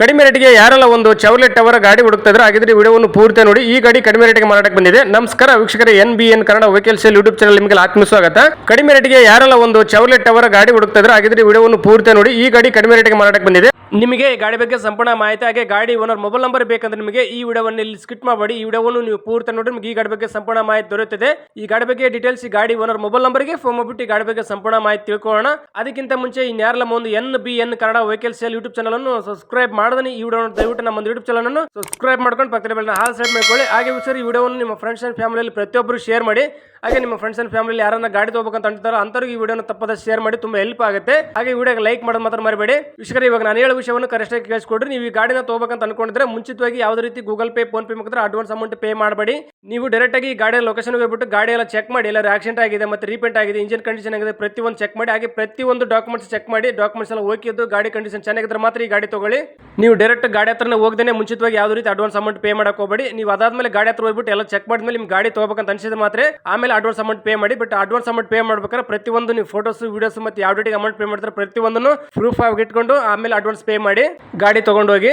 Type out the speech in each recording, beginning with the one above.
ಕಡಿಮೆ ರೇಟಿಗೆ ಯಾರೆಲ್ಲ ಒಂದು ಚೌಲೆಟ್ ಅವರ ಗಾಡಿ ಹುಡುಕ್ತಾ ಇದ್ರೆ ಹಾಗಿದ್ರೆ ವಿಡಿಯೋವನ್ನು ಪೂರ್ತಿ ನೋಡಿ. ಈ ಗಾಡಿ ಕಡಿಮೆ ರೇಟಿಗೆ ಮಾರಾಟಕ್ಕೆ ಬಂದಿದೆ. ನಮಸ್ಕಾರ ವೀಕ್ಷಕರ, N B N Kannada vehicle sale YouTube channel ನಿಮಗೆ ಆತ್ಮ ಸ್ವಾಗತ. ಕಡಿಮೆ ರೇಟಿಗೆ ಯಾರೆಲ್ಲ ಒಂದು ಚೌಲೆಟ್ ಅವರ ಗಾಡಿ ಹುಡುಕ್ತಾ ಇದ್ರೆ ಹಾಗಿದ್ರೆ ವಿಡಿಯೋವನ್ನು ಪೂರ್ತಿ ನೋಡಿ. ಈ ಗಾಡಿ ಕಡಿಮೆ ರೇಟಿಗೆ ಮಾರಾಟಕ್ಕೆ ಬಂದಿದೆ. ನಿಮಗೆ ಈ ಗಾಡಿ ಬಗ್ಗೆ ಸಂಪೂರ್ಣ ಮಾಹಿತಿ, ಹಾಗೆ ಗಾಡಿ ಓನರ್ ಮೊಬೈಲ್ ನಂಬರ್ ಬೇಕಂದ್ರೆ ನಿಮಗೆ ಈ ವಿಡಿಯೋವನ್ನು ಇಲ್ಲಿ ಸ್ಕಿಟ್ ಮಾಡಬೇಡಿ. ಈ ವಿಡಿಯೋವನ್ನು ನೀವು ಪೂರ್ತಿ ನೋಡಿ ನಿಮಗೆ ಈ ಗಾಡಿ ಬಗ್ಗೆ ಸಂಪೂರ್ಣ ಮಾಹಿತಿ ದೊರೆಯುತ್ತದೆ. ಈ ಗಾಡಿ ಬಗ್ಗೆ ಡೀಟೇಲ್ಸ್ ಈ ಗಾಡಿ ಓನರ್ ಮೊಬೈಲ್ ನಂಬರ್ಗೆ ಫೋನ್ ಮಾಡಿಬಿಟ್ಟು ಈ ಗಾಡಿ ಬಗ್ಗೆ ಸಂಪೂರ್ಣ ಮಾಹಿತಿ ತಿಳ್ಕೊಳ್ಳೋಣ. ಅದಕ್ಕಿಂತ ಮುಂಚೆ ಇನ್ಯಾರಲ್ಲ ಒಂದು N B N Kannada vehicle sale YouTube channel ಅನ್ನು ಸಬ್ಸ್ಕ್ರೈಬ್ ಮಾಡಿದ್ರೆ ಈ ವಿಡಿಯೋ ದಯವಿಟ್ಟು ನಮ್ಮ ಒಂದು ಯೂಟ್ಯೂಬ್ ಚಾನಲ್ ಅನ್ನು ಸಬ್ಸ್ಕ್ರೈಬ್ ಮಾಡ್ಕೊಂಡು ಪಕ್ಕದ ಬೆಲ್ಲ ಹಾಲ್ ಸೈಡ್ ಮಾಡ್ಕೊಳ್ಳಿ. ಹಾಗೆ ಸರ್ ಈ ವಿಡಿಯೋವನ್ನು ನಿಮ್ಮ ಫ್ರೆಂಡ್ಸ್ ಅಂಡ್ ಫ್ಯಾಮಿಲಿಯಲ್ಲಿ ಪ್ರತಿಯೊಬ್ಬರು ಶೇರ್ ಮಾಡಿ. ಹಾಗೆ ನಿಮ್ಮ ಫ್ರೆಂಡ್ಸ್ ಅಂಡ್ ಫ್ಯಾಮಿಲಿ ಯಾರನ್ನ ಗಾಡಿ ತಗೋಬೇಕಂತ ಅಂತಾರೋ ಅಂತವ್ರಿಗೆ ಈ ವಿಡಿಯೋನ ತಪ್ಪದ ಶೇರ್ ಮಾಡಿ ತುಂಬಾ ಹೆಲ್ಪ್ ಆಗುತ್ತೆ. ಹಾಗೆ ವಿಡಿಯೋಗೆ ಲೈಕ್ ಮಾಡೋದು ಮಾತ್ರ ಮರಿಬೇಡಿ. ವಿಷಯ ಇವಾಗ ನಾನು ಹೇಳೋ ವಿಷಯವನ್ನು ಕರೆಕ್ಟಾಗಿ ಕೇಳಿಸ್ಕೊಡ್ರಿ. ನೀವು ಈ ಗಾಡಿನ ತಗೋಬೇಕಂತ ಅನ್ಕೊಂಡಿದ್ರೆ ಮುಂಚಿತವಾಗಿ ಯಾವುದೇ ರೀತಿ ಗೂಗಲ್ ಪೇ ಫೋನ್ ಪೇ ಮುಖಾಂತರ ಅಡ್ವಾನ್ಸ್ ಅಮೌಂಟ್ ಪೇ ಮಾಡಬೇಡಿ. ನೀವು ಡೈರೆಕ್ಟ್ ಆಗಿ ಗಾಡಿಯ ಲೊಕೇಶನ್ ಹೋಗ್ಬಿಟ್ಟು ಗಾಡಿ ಎಲ್ಲ ಚೆಕ್ ಮಾಡಿ, ಎಲ್ಲ ಆಕ್ಸಿಡೆಂಟ್ ಆಗಿದೆ ಮತ್ತೆ ರೀಪೇಂಟ್ ಆಗಿದೆ ಇಂಜಿನ್ ಕಂಡೀಷನ್ ಆಗಿದೆ, ಪ್ರತಿಯೊಂದು ಚೆಕ್ ಮಾಡಿ, ಹಾಗೆ ಪ್ರತಿಯೊಂದು ಡಾಕ್ಯುಮೆಂಟ್ಸ್ ಚೆಕ್ ಮಾಡಿ ಡಾಕ್ಯುಮೆಂಟ್ಸ್ ಎಲ್ಲ ಇದ್ದು ಗಾಡಿ ಕಂಡೀಷನ್ ಚೆನ್ನಾಗಿದ್ರೆ ಮಾತ್ರ ಈ ಗಾಡಿ ತಗೊಳ್ಳಿ. ನೀವು ಡೈರೆಕ್ಟ್ ಗಾಡಿ ಹತ್ರನೇ ಹೋಗದೇನೆ ಮುಂಚಿತವಾಗಿ ಯಾವುದೇ ರೀತಿ ಅಡ್ವಾನ್ಸ್ ಅಮೌಂಟ್ ಪೇ ಮಾಡಕ್ ಹೋಗಬೇಡಿ. ನೀವು ಅದಾದ್ಮೇಲೆ ಗಾಡಿ ಹತ್ರ ಹೋಗ್ಬಿಟ್ಟು ಎಲ್ಲ ಚೆಕ್ ಮಾಡಿದ್ಮೇಲೆ ನಿಮ್ಗೆ ಗಾಡಿ ತಗೋಬೇಕಂತ ಅನ್ಸಿದ್ರೆ ಮಾತ್ರ. ಆಮೇಲೆ ಅಡ್ವಾನ್ಸ್ ಅಮೌಂಟ್ ಪೇ ಮಾಡಿ ಬಟ್ ಅಡ್ವಾನ್ಸ್ ಅಮೌಂಟ್ ಪೇ ಮಾಡ್ಬೇಕಾದ್ರೆ ಪ್ರತಿಯೊಂದು ನೀವು ಫೋಟೋಸ್ ವೀಡಿಯೋಸ್ ಮತ್ತೆ ಯಾವ ಡೇಟಿಗೆ ಅಮೌಂಟ್ ಪೇ ಮಾಡ್ತಾರೆ ಪ್ರತಿಯೊಂದನ್ನು ಪ್ರೂಫ್ ಆಗಿ ಇಟ್ಕೊಂಡು ಆಮೇಲೆ ಅಡ್ವಾನ್ಸ್ ಪೇ ಮಾಡಿ ಗಾಡಿ ತಗೊಂಡೋಗಿ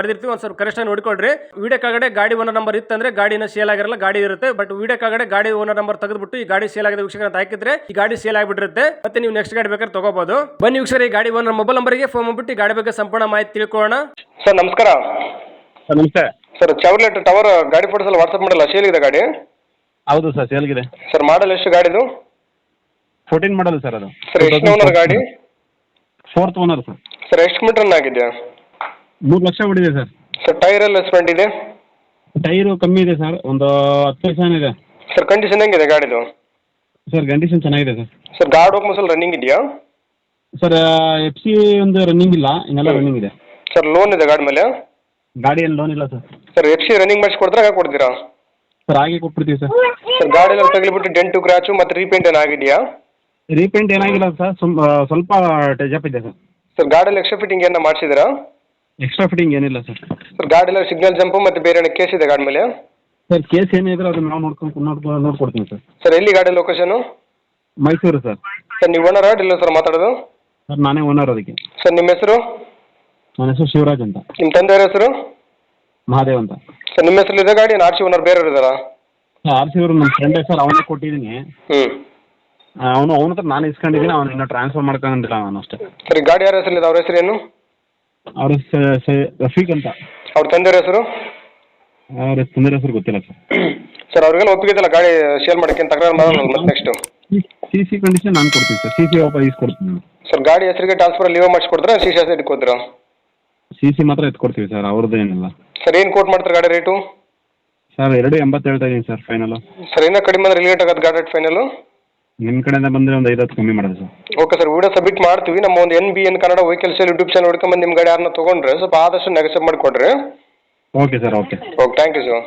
ಬರ್ದಿರ್ತೀವಿ ಒಂದು ಸ್ವಲ್ಪ ಕರೆಕ್ಷನ್ ನೋಡ್ಕೊಳ್ರಿ. ವಿಡಿಯೋ ಕಾಗಡೆ ಗಾಡಿ ಓನರ್ ನಂಬರ್ ಇತ್ತಂದ್ರೆ ಗಾಡಿನ ಸೇಲ್ ಆಗಿರಲ್ಲ ಗಾಡಿ ಇರುತ್ತೆ. ಬಟ್ ವಿಡಿಯೋ ಕಾಗಡೆ ಗಾಡಿ ಓನರ್ ನಂಬರ್ ತೆಗೆದ್ಬಿಟ್ಟು ಈ ಗಾಡಿ ಸೇಲ್ ಆಗಿದೆ ವೀಕ್ಷಕರ ಅಂತ ಹಾಕಿದ್ರೆ ಈ ಗಾಡಿ ಸೇಲ್ ಆಗಿಬಿಟ್ಟಿರುತ್ತೆ. ಮತ್ತೆ ನೀವು ನೆಕ್ಸ್ಟ್ ಗಾಡಿ ಬೇಕಾದ್ರೆ ತಗೋಬಹುದು ಬನ್ನಿ ವೀಕ್ಷಕರ ಈ ಗಾಡಿ ಓನರ್ ಮೊಬೈಲ್ ನಂಬರ್ಗೆ ಫೋನ್ ಮಾಡ್ಬಿಟ್ಟು ಗಾಡಿ ಬಗ್ಗೆ ಸಂಪೂರ್ಣ ಮಾಹಿತಿ ತಿಳ್ಕೊಳ್ಳೋಣ. ಸರ್ ನಮಸ್ಕಾರ. ಸರ್ ನಮಸ್ತೆ. ಸರ್ ಚಾವ್ಲೆಟ್ ಟವರ್ ಗಾಡಿ ಫೋಟೋಸ್ ಎಲ್ಲ ವಾಟ್ಸಪ್ ಮಾಡಲ್ಲ ಸೇಲ್ ಇದೆ ಗಾಡಿ? ಹೌದು ಸರ್ ಸೇಲ್ಗಿದೆ ಸರ್ ಮಾಡಲ್ ಎಷ್ಟು ಗಾಡಿದು ಫೋರ್ಟೀನ್ ಮಾಡಲ್ ಸರ್ ಅದು. ಸರ್ ಎಷ್ಟು ಓನರ್ ಗಾಡಿ? Fourth owner sir. ಸರ್ ಎಷ್ಟು ಕಿಲೋಮೀಟರ್ ರನ್ ಆಗಿದೆ? ಮೂರು ಲಕ್ಷ ಹೊಡಿದೆ ಸರ್. ಸರ್ ಟೈರ್ ಎಲ್ಲ ಸ್ಪೆಂಡ್ ಇದೆ? ಟೈರು ಕಮ್ಮಿ ಇದೆ ಸರ್ ಒಂದು ಹತ್ತು ವರ್ಷ ಇದೆ. ಸರ್ ಕಂಡೀಷನ್ ಹೆಂಗಿದೆ ಗಾಡಿದು? ಸರ್ ಕಂಡೀಷನ್ ಚೆನ್ನಾಗಿದೆ ಸರ್. ಸರ್ ಗಾಡಿ ಹೋಗ್ ಮಸಲ್ ರನ್ನಿಂಗ್ ಇದೆಯಾ? ಸರ್ ಎಫ್ ಸಿ ಒಂದು ರನ್ನಿಂಗ್ ಇಲ್ಲ ಇನ್ನೆಲ್ಲ ರನ್ನಿಂಗ್ ಇದೆ. ಸರ್ ಲೋನ್ ಇದೆ ಗಾಡಿ ಮೇಲೆ? ಗಾಡಿ ಏನು ಲೋನ್ ಇಲ್ಲ sir. Sir F C running ಮಾಡಿಸಿ ಕೊಡ್ತಾರೆ ಹಾಗೆ ಕೊಡ್ತೀರಾ? ಸರ್ ಹಾಗೆ ಕೊಟ್ಬಿಡ್ತೀವಿ ಸರ್. ಸರ್ ಗಾಡಿ ಎಲ್ಲ ತಗಲಿಬಿಟ್ಟು ಡೆಂಟು ಕ್ರಾಚು ಮತ್ತೆ ರೀಪೇಂಟ್ ಏನಾಗಿದೆಯಾ ರೀಪೇಂಟ್ ಏನಾಗಿಲ್ಲ ಸರ್ ಸುಮ್ ಸ್ವಲ್ಪ ಟೆಜಪ್ ಇದೆ ಸರ್. ಸರ್ ಗಾಡಿಯಲ್ಲಿ ಎಕ್ಸ್ಟ್ರಾ ಫಿಟ್ಟಿಂಗ್ ಏನ ಮಾಡಿಸಿದ್ದೀರಾ? ಎಕ್ಸ್ಟ್ರಾ ಫಿಟ್ಟಿಂಗ್ ಏನಿಲ್ಲ ಸರ್ ಸರ್ ಗಾಡಿಯಲ್ಲಿ ಸಿಗ್ನಲ್ ಜಂಪ್ ಮತ್ತೆ ಬೇರೆ ಏನೋ ಕೇಸ್ ಇದೆ ಗಾಡಿ ಮೇಲೆ? ಸರ್ ಕೇಸ್ ಏನಿದ್ರೆ ಅದನ್ನ ನಾವು ನೋಡ್ಕೊಂಡು ನೋಡ್ಕೊ ನೋಡ್ಕೊಡ್ತೀನಿ ಸರ್ ಸರ್ ಎಲ್ಲಿ ಗಾಡಿ ಲೊಕೇಶನ್ ಮೈಸೂರು ಸರ್ ಸರ್ ನೀವು ಓನರ್ ಇಲ್ಲ ಸರ್ ಮಾತಾಡೋದು? ಸರ್ ನಾನೇ ಓನರ್ ಅದಕ್ಕೆ. ಸರ್ ನಿಮ್ಮ ಹೆಸರು? ನನ್ನ ಹೆಸರು ಶಿವರಾಜ್ ಅಂತ. ನಿಮ್ಮ ತಂದೆಯವ್ರ ಹೆಸರು? ಮಹಾದೇವ್ ಅಂತ. ಸರ್ ನಿಮ್ಮ ಹೆಸರು ಇದೆ ಗಾಡಿ? ಆರ್ ಸಿ ಓನರ್ ಬೇರೆ ಇದ್ದಾರಾ? ಆರ್ ಸಿ ಅವರು ನಮ್ಮ ಫ್ರೆಂಡ್ ಸರ್ ಅವನೇ ಕೊಟ್ಟಿದ್ದೀನಿ. ಹ್ಞೂ ಅವನು ಅವನ ಹತ್ರ ನಾನು ಇಸ್ಕೊಂಡಿದ್ದೀನಿ ಅವನು ಇನ್ನೂ ಟ್ರಾನ್ಸ್ಫರ್ ಮಾಡ್ಕೊಂಡಿಲ್ಲ ನಾನು ಅಷ್ಟೇ. ಸರಿ ಗಾಡಿ ಯಾರ ಹೆಸರಿದೆ? ಅವ್ರ ಹೆಸರು ಏನು ಅವ್ರ ರಫೀಕ್ ಅಂತ. ಅವ್ರ ತಂದೆಯವ್ರ ಹೆಸರು? ಅವ್ರ ತಂದೆ ಹೆಸರು ಗೊತ್ತಿಲ್ಲ ಸರ್. ಸರ್ ಅವ್ರಿಗೆಲ್ಲ ಒಪ್ಪಿಗೆ ಗಾಡಿ ಶೇರ್ ಮಾಡಕ್ಕೆ ತಕರಾರು ಮಾಡೋಣ ಮತ್ತೆ ನೆಕ್ಸ್ಟ್ ಸಿ ಸಿ ಕಂಡೀಷನ್ ನಾನು ಕೊಡ್ತೀನಿ ಸರ್. ಸಿ ಸಿ ವಾಪಸ್ ಇಸ್ಕೊಡ್ತೀನಿ ಸರ್ ಗಾಡಿ ಹೆಸರಿಗೆ ಟ್ರಾನ್ಸ್ಫರ್ ಲೀವ್ ಮಾಡಿಸ್ಕೊಡ್ತಾರೆ ಸಿ ಸಿ ಇಟ್ಕೋತೀರಾ ಸಿ ಸಿ ಮಾತ್ರ ಎತ್ಕೊಡ್ತೀವಿ ಸರ್ ಅವ್ರದ್ದು ಏನಿಲ್ಲ. ಸರ್ ಏನು ಕೋಟ್ ಮಾಡ್ತಾರೆ ಗಾಡಿ ರೇಟು ಸರ್ ಎರಡು ಎಂಬತ್ತು ಹೇಳ್ತಾ ಇದ್ದೀನಿ ಸರ್ ಫೈನಲು ಸರ್ ಇನ್ನೂ ಕಡಿಮೆ ಅಂದ್ರೆ ರಿಲೇಟ್ ಆಗೋದು ಗಾಡಿ ರೇಟ್ ಫೈನಲು ನಿಮ್ಮ ಕಡೆಯಿಂದ ಬಂದರೆ ಒಂದು ಐದು ಹತ್ತು ಕಮ್ಮಿ ಮಾಡೋದು sir. Okay sir video submit ಮಾಡ್ತೀವಿ. ನಮ್ಮ ಒಂದು N B N Kannada vehicle sale YouTube channel ಹುಡ್ಕೊಂಬಂದು ನಿಮ್ಮ ಗಾಡಿ ಯಾರನ್ನ ತೊಗೊಂಡ್ರೆ ಸ್ವಲ್ಪ ಆದಷ್ಟು ನೆಗೆಸಬ್ ಮಾಡಿಕೊಡ್ರಿ. Okay sir okay okay thank you sir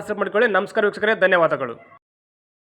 ಸಬ್ ಮಾಡ್ಕೊಳ್ಳಿ. ನಮಸ್ಕಾರ ವೀಕ್ಷಕರೇ ಧನ್ಯವಾದಗಳು.